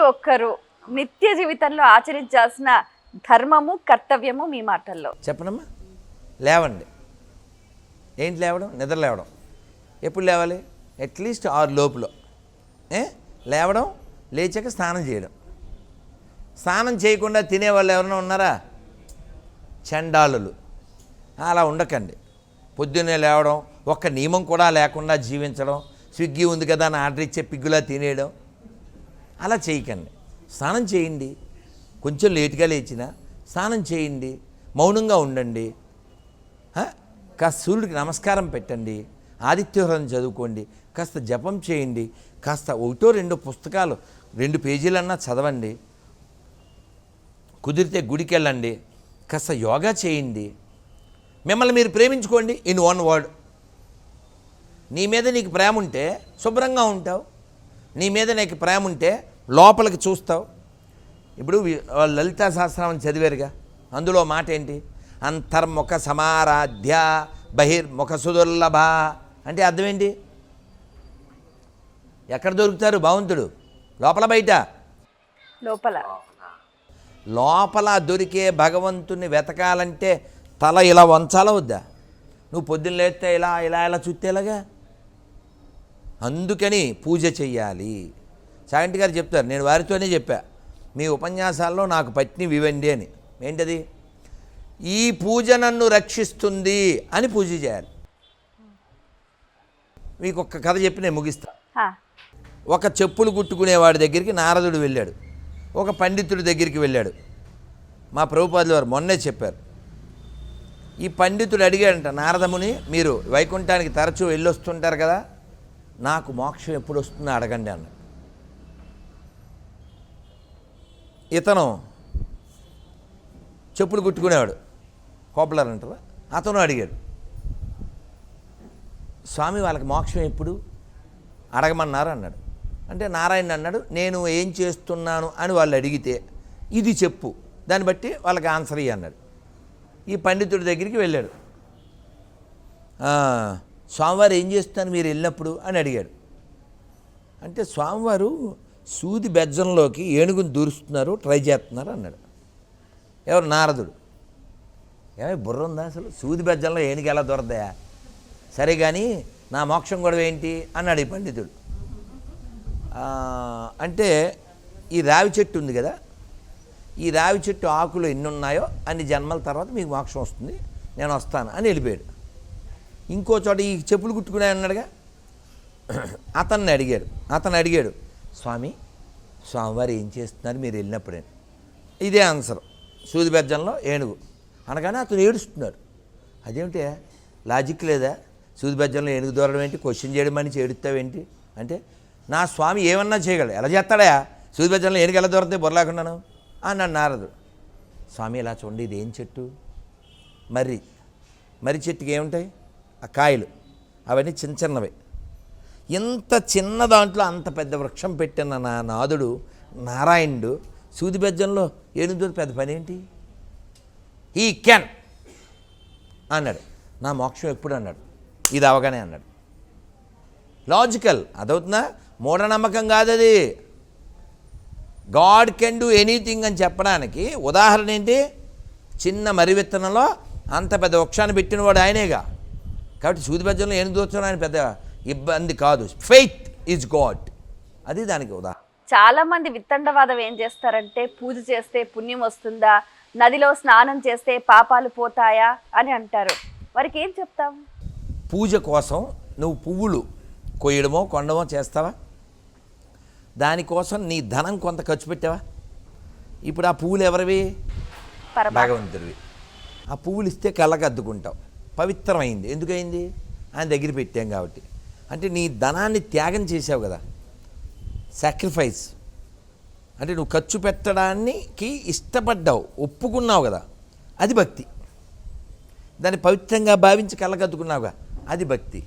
ఒక్కరు నిత్య జీవితంలో ఆచరించాల్సిన ధర్మము కర్తవ్యము మీ మాటల్లో. చెప్పనమ్మా. లేవండి. ఏంటి లేవడం? నిద్ర లేవడం. ఎప్పుడు లేవాలి? అట్లీస్ట్ ఆరు లోపులో. ఏ? లేవడం లేచాక స్నానం చేయడం. స్నానం చేయకుండా తినేవాళ్ళు ఎవరైనా ఉన్నారా? చండాలులు. అలా ఉండకండి. పొద్దున్నే లేవడం ఒక్క నియమం కూడా లేకుండా జీవించడం స్విగ్గీ ఉంది కదా అని ఆర్డర్ ఇచ్చే పిగ్గులా తినేయడం అలా చేయకండి. స్నానం చేయండి. కొంచెం లేటుగా లేచిన స్నానం చేయండి. మౌనంగా ఉండండి. కాస్త సూర్యుడికి నమస్కారం పెట్టండి. ఆదిత్యహరం చదువుకోండి. కాస్త జపం చేయండి. కాస్త ఒకటో రెండో పుస్తకాలు రెండు పేజీలన్నా చదవండి. కుదిరితే గుడికి వెళ్ళండి కాస్త యోగా చేయండి. మిమ్మల్ని మీరు ప్రేమించుకోండి ఇన్ వన్ వర్డ్. నీ మీద నీకు ప్రేమ ఉంటే శుభ్రంగా ఉంటావు. నీ మీద నీకు ప్రేమ ఉంటే లోపలికి చూస్తావు. ఇప్పుడు లలితా సహస్రనామం చదివారుగా. అందులో మాట ఏంటి? అంతర్ముఖ సమారాధ్య బహిర్ముఖ సుదుర్లభ. అంటే అర్థం ఏంటి? ఎక్కడ దొరుకుతారు భగవంతుడు లోపల బయట. లోపల. లోపల దొరికే భగవంతుని వెతకాలంటే తల ఇలా వంచాలా వద్దా నువ్వు పొద్దున్న లేస్తే ఇలా ఇలా ఇలా చుట్టేలాగా అందుకని పూజ చెయ్యాలి. సాగంటి గారు చెప్తారు. నేను వారితోనే చెప్పా. మీ ఉపన్యాసాల్లో నాకు పట్టినవి ఇవ్వండి అని. ఏంటది? ఈ పూజ నన్ను రక్షిస్తుంది అని పూజ చేయాలి. మీకు ఒక కథ చెప్పి నేను ముగిస్తా. ఒక చెప్పులు కుట్టుకునేవాడి దగ్గరికి నారదుడు వెళ్ళాడు. ఒక పండితుడి దగ్గరికి వెళ్ళాడు. మా ప్రభుపాదులు వారు మొన్నే చెప్పారు. ఈ పండితుడు అడిగాడంట నారదముని మీరు వైకుంఠానికి తరచూ వెళ్ళొస్తుంటారు కదా? నాకు మోక్షం ఎప్పుడు వస్తుందో అడగండి అన్న ఇతను చెప్పులు కుట్టుకునేవాడు కోపలర్ అంటారా. అతను అడిగాడు స్వామి వాళ్ళకి మోక్షం ఎప్పుడు? అడగమన్నారు? అన్నాడు. అంటే నారాయణ అన్నాడు నేను ఏం చేస్తున్నాను? అని వాళ్ళు అడిగితే ఇది చెప్పు. దాన్ని బట్టి వాళ్ళకి ఆన్సర్ ఇయ్య అన్నాడు. ఈ పండితుడి దగ్గరికి వెళ్ళాడు. స్వామివారు ఏం చేస్తున్నారు మీరు వెళ్ళినప్పుడు? అని అడిగాడు. అంటే స్వామివారు సూది బెజ్జంలోకి ఏనుగుని దూరుస్తున్నారు ట్రై చేస్తున్నారు అన్నాడు. ఎవరు? నారదుడు. ఏమై బుర్ర ఉందా అసలు? సూది బెజ్జంలో ఏనుగు ఎలా దొరదయా సరే కానీ నా మోక్షం గొడవ ఏంటి? అన్నాడు ఈ పండితుడు. అంటే ఈ రావి చెట్టు ఉంది కదా ఈ రావి చెట్టు ఆకులు ఎన్ని ఉన్నాయో అన్ని జన్మల తర్వాత మీకు మోక్షం వస్తుంది నేను వస్తాను అని వెళ్ళిపోయాడు. ఇంకో చోట ఈ చెప్పులు కుట్టుకునే అన్నాడుగా. అతన్ని అడిగాడు. అతను అడిగాడు. స్వామి స్వామివారు ఏం చేస్తున్నారు? మీరు వెళ్ళినప్పుడే. ఇదే ఆన్సర్. సూది బెజ్జంలో ఏనుగు. అనగానే అతను ఏడుస్తున్నాడు. అదేమిటి? లాజిక్ లేదా? సూది బెజ్జంలో ఏనుగు దూరడం ఏంటి? క్వశ్చన్ చేయడం అని చేడుతావేంటి అంటే నా స్వామి ఏమన్నా చేయగలడు. ఎలా చేస్తాడా? సూది బెజ్జంలో ఏనుగు ఎలా దూరతాయి బొరలేకుండాను అన్నాడు నారదు స్వామి ఇలా చూడండి ఇది ఏం చెట్టు? మర్రి. మర్రి చెట్టుకి ఏముంటాయి? ఆ కాయలు. అవన్నీ చిన్న చిన్నవి. ఇంత చిన్న దాంట్లో అంత పెద్ద వృక్షం పెట్టిన నా నాదుడు నారాయణుడు సూది బెజ్జంలో ఏనుగుతో పెద్ద పని ఏంటి? ఈ క్యాన్ అన్నాడు. నా మోక్షం ఎప్పుడు అన్నాడు. ఇది అవగానే అన్నాడు. లాజికల్ అదవుతుందా? మూఢనమ్మకం కాదు అది గాడ్ కెన్ డూ ఎనీథింగ్ అని చెప్పడానికి ఉదాహరణ ఏంటి? చిన్న మర్రి విత్తనంలో అంత పెద్ద వృక్షాన్ని పెట్టినవాడు ఆయనేగా. కాబట్టి సూది బెజ్జంలో ఏనుగు ఆయన పెద్ద ఇబ్బంది కాదు. ఫెయిత్ ఈజ్ గాడ్ అది దానికి ఉదాహరణ చాలా మంది విత్తండవాదం ఏం చేస్తారంటే పూజ చేస్తే పుణ్యం వస్తుందా? నదిలో స్నానం చేస్తే పాపాలు పోతాయా? అని అంటారు. వారికి ఏం చెప్తాం? పూజ కోసం నువ్వు పువ్వులు కొయ్యడమో కొండమో చేస్తావా? దానికోసం నీ ధనం కొంత ఖర్చు పెట్టావా? ఇప్పుడు ఆ పువ్వులు ఎవరివి? భగవంతుడివి. ఆ పువ్వులు ఇస్తే కళ్ళకు అద్దుకుంటావు. పవిత్రమైంది. ఎందుకైంది ఆయన దగ్గర పెట్టాం కాబట్టి. అంటే నీ ధనాన్ని త్యాగం చేసావు కదా. సాక్రిఫైస్ అంటే నువ్వు ఖర్చు పెట్టడానికి ఇష్టపడ్డావు ఒప్పుకున్నావు కదా. అది భక్తి. దాన్ని పవిత్రంగా భావించి కళ్ళకద్దుకున్నావుగా అది భక్తి.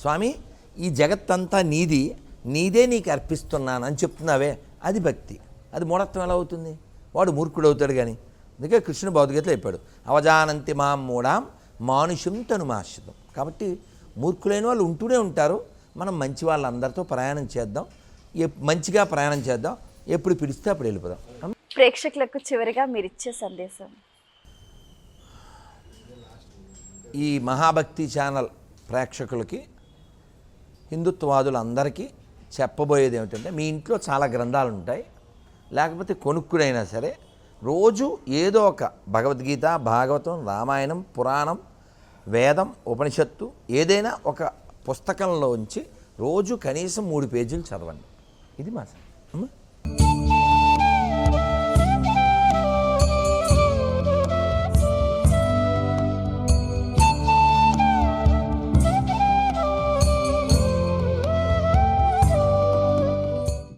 స్వామి ఈ జగత్తంతా నీది నీదే నీకు అర్పిస్తున్నాను అని చెప్తున్నావే. అది భక్తి. అది మూఢత్వం ఎలా అవుతుంది? వాడు మూర్ఖుడవుతాడు కానీ. అందుకే కృష్ణుడు భౌతికతలో చెప్పాడు అవజానంతి మాం మూఢాం మానుషం తనుమాశ్రితం. కాబట్టి మూర్ఖులైన వాళ్ళు ఉంటూనే ఉంటారు. మనం మంచి వాళ్ళందరితో ప్రయాణం చేద్దాం. మంచిగా ప్రయాణం చేద్దాం. ఎప్పుడు పిలిస్తే అప్పుడు వెళ్ళిపోదాం? ప్రేక్షకులకు చివరిగా మీరు ఇచ్చే సందేశం. ఈ మహాభక్తి ఛానల్ ప్రేక్షకులకి హిందుత్వవాదులందరికీ చెప్పబోయేది ఏమిటంటే మీ ఇంట్లో చాలా గ్రంథాలు ఉంటాయి. లేకపోతే కొనుక్కునైనా సరే రోజు ఏదో ఒక భగవద్గీత భాగవతం రామాయణం పురాణం వేదం ఉపనిషత్తు ఏదైనా ఒక పుస్తకంలోంచి రోజు కనీసం మూడు పేజీలు చదవండి. ఇది మా అమ్మ.